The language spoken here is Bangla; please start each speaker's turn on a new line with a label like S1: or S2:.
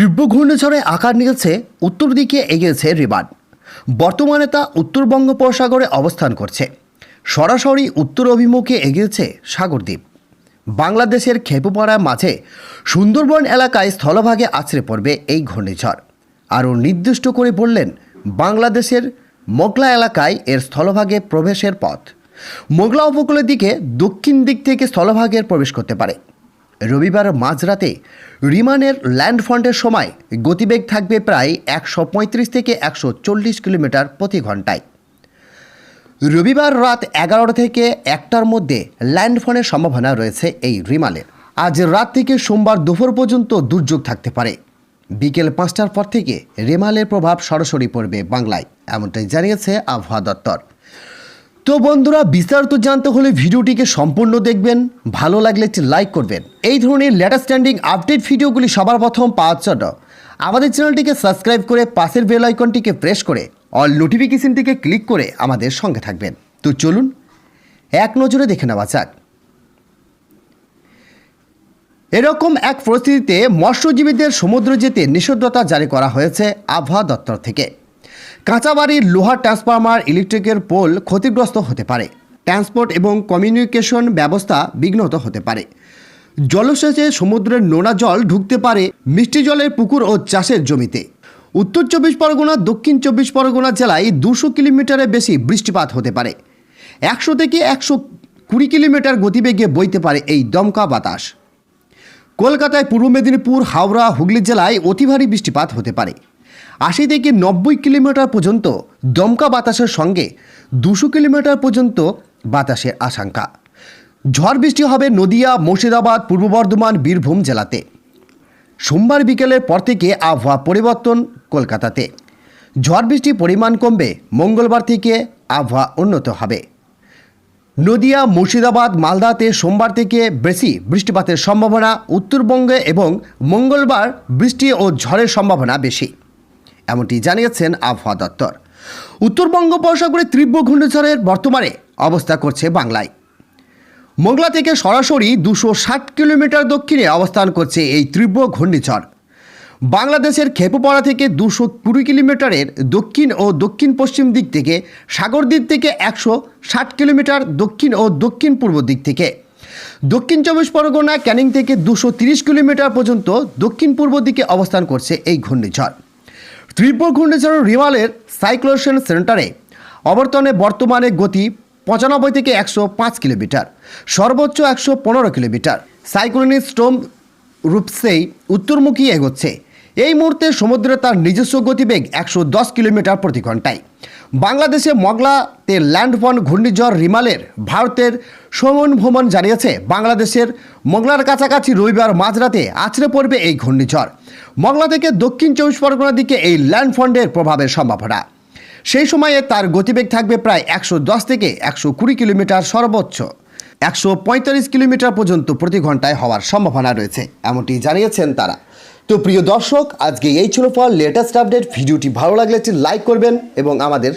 S1: তীব্র ঘূর্ণিঝড়ে আকার নিয়েছে, উত্তর দিকে এগিয়েছে রিবান। বর্তমানে তা উত্তর বঙ্গোপসাগরে অবস্থান করছে। সরাসরি উত্তর অভিমুখে এগিয়েছে সাগরদ্বীপ। বাংলাদেশের খেপুপাড়ার মাঝে সুন্দরবন এলাকায় স্থলভাগে আছড়ে পড়বে এই ঘূর্ণিঝড়। আরও নির্দিষ্ট করে বললেন, বাংলাদেশের মোগলা এলাকায় এর স্থলভাগে প্রবেশের পথ। মোগলা উপকূলের দিকে দক্ষিণ দিক থেকে স্থলভাগের প্রবেশ করতে পারে। রবিবার মাঝরাতে রিমানের ল্যান্ড ল্যান্ডফন্ডের সময় গতিবেগ থাকবে প্রায় একশো পঁয়ত্রিশ থেকে একশো চল্লিশ কিলোমিটার প্রতি ঘন্টায়। রবিবার রাত এগারোটা থেকে একটার মধ্যে ল্যান্ডফোনের সম্ভাবনা রয়েছে এই রিমালের। আজ রাত থেকে সোমবার দুপুর পর্যন্ত দুর্যোগ থাকতে পারে। বিকেল পাঁচটার পর থেকে রেমালের প্রভাব সরাসরি পড়বে বাংলায়, এমনটাই জানিয়েছে আবহাওয়া দপ্তর। তো বন্ধুরা, বিস্তারিত জানতে হলে ভিডিওটিকে সম্পূর্ণ দেখবেন, ভালো লাগলে লাইক করবেন। এই ধরনের লেটেস্ট স্ট্যান্ডিং আপডেট ভিডিওগুলি সবার প্রথম পাওয়ার জন্য আমাদের চ্যানেলটিকে সাবস্ক্রাইব করে পাশের বেল আইকনটিকে প্রেস করে অল নোটিফিকেশনটিকে ক্লিক করে আমাদের সঙ্গে থাকবেন। তো চলুন, এক নজরে দেখে নেওয়া যাক। এরকম এক পরিস্থিতিতে মৎস্যজীবীদের সমুদ্র যেতে নিষেধতা জারি করা হয়েছে আবহাওয়া দপ্তর থেকে। কাঁচাবাড়ির লোহার ট্রান্সফরমার, ইলেকট্রিকের পোল ক্ষতিগ্রস্ত হতে পারে। ট্রান্সপোর্ট এবং কমিউনিকেশন ব্যবস্থা বিঘ্নত হতে পারে। জলসেচে সমুদ্রের নোনা জল ঢুকতে পারে মিষ্টি জলের পুকুর ও চাষের জমিতে। উত্তর চব্বিশ পরগনা, দক্ষিণ চব্বিশ পরগনা জেলায় দুশো কিলোমিটারের বেশি বৃষ্টিপাত হতে পারে। একশো থেকে একশো কুড়ি কিলোমিটার গতিবেগে বইতে পারে এই দমকা বাতাস। কলকাতায় পূর্ব মেদিনীপুর, হাওড়া, হুগলি জেলায় অতি ভারী বৃষ্টিপাত হতে পারে। আশি থেকে নব্বই কিলোমিটার পর্যন্ত দমকা বাতাসের সঙ্গে দুশো কিলোমিটার পর্যন্ত বাতাসের আশঙ্কা। ঝড় বৃষ্টি হবে নদিয়া, মুর্শিদাবাদ, পূর্ব বর্ধমান, বীরভূম জেলাতে। সোমবার বিকেলের পর থেকে আবহাওয়া পরিবর্তন কলকাতাতে। ঝড় বৃষ্টির পরিমাণ কমবে, মঙ্গলবার থেকে আবহাওয়া উন্নত হবে। নদিয়া, মুর্শিদাবাদ, মালদাতে সোমবার থেকে বেশি বৃষ্টিপাতের সম্ভাবনা, উত্তরবঙ্গে এবং মঙ্গলবার বৃষ্টি ও ঝড়ের সম্ভাবনা বেশি। এমনটি জানিয়েছেন আবহাওয়া দপ্তর। উত্তর বঙ্গোপসাগরে তীব্র ঘূর্ণিঝড়ের বর্তমানে অবস্থা করছে বাংলায়। মোংলা থেকে সরাসরি দুশো ষাট কিলোমিটার দক্ষিণে অবস্থান করছে এই তীব্র ঘূর্ণিঝড়। বাংলাদেশের খেপুপাড়া থেকে দুশো কুড়ি কিলোমিটারের দক্ষিণ ও দক্ষিণ পশ্চিম দিক থেকে, সাগরদ্বীপ থেকে একশো ষাট কিলোমিটার দক্ষিণ ও দক্ষিণ পূর্ব দিক থেকে। দক্ষিণ চব্বিশ পরগনা, ক্যানিং থেকে দুশো তিরিশ কিলোমিটার পর্যন্ত দক্ষিণ পূর্ব দিকে অবস্থান করছে এই ঘূর্ণিঝড়। তীব্র ঘূর্ণিঝড় রিমালের সাইক্লোশন সেন্টারে অবর্তনে বর্তমানে গতি পঁচানব্বই থেকে একশো পাঁচ কিলোমিটার, সর্বোচ্চ একশো পনেরো কিলোমিটার। সাইক্লোনিক স্টোম রূপসেই উত্তরমুখী এগোচ্ছে। এই মুহূর্তে সমুদ্রে তার নিজস্ব গতিবেগ একশো দশ কিলোমিটার প্রতি ঘন্টায়। বাংলাদেশে মগলাতে ল্যান্ডফন ঘূর্ণিঝড় রিমালের, ভারতের সমন ভ্রমণ জানিয়েছে, বাংলাদেশের মগলার কাছাকাছি রবিবার মাঝরাতে আছড়ে পড়বে এই ঘূর্ণিঝড়। মগলা থেকে দক্ষিণ চব্বিশ পরগনার দিকে এই ল্যান্ডফন্ডের প্রভাবের সম্ভাবনা। সেই সময়ে তার গতিবেগ থাকবে প্রায় একশো দশ থেকে একশো কুড়ি কিলোমিটার সর্বোচ্চ। একশো পঁয়তাল্লিশ কিলোমিটার পর্যন্ত প্রতি ঘন্টায় হওয়ার সম্ভাবনা রয়েছে, এমনটি জানিয়েছেন তারা। তো প্রিয় দর্শক, আজকে এই ছিল ফল। লেটেস্ট আপডেট ভিডিওটি ভালো লাগলে একটি লাইক করবেন এবং আমাদের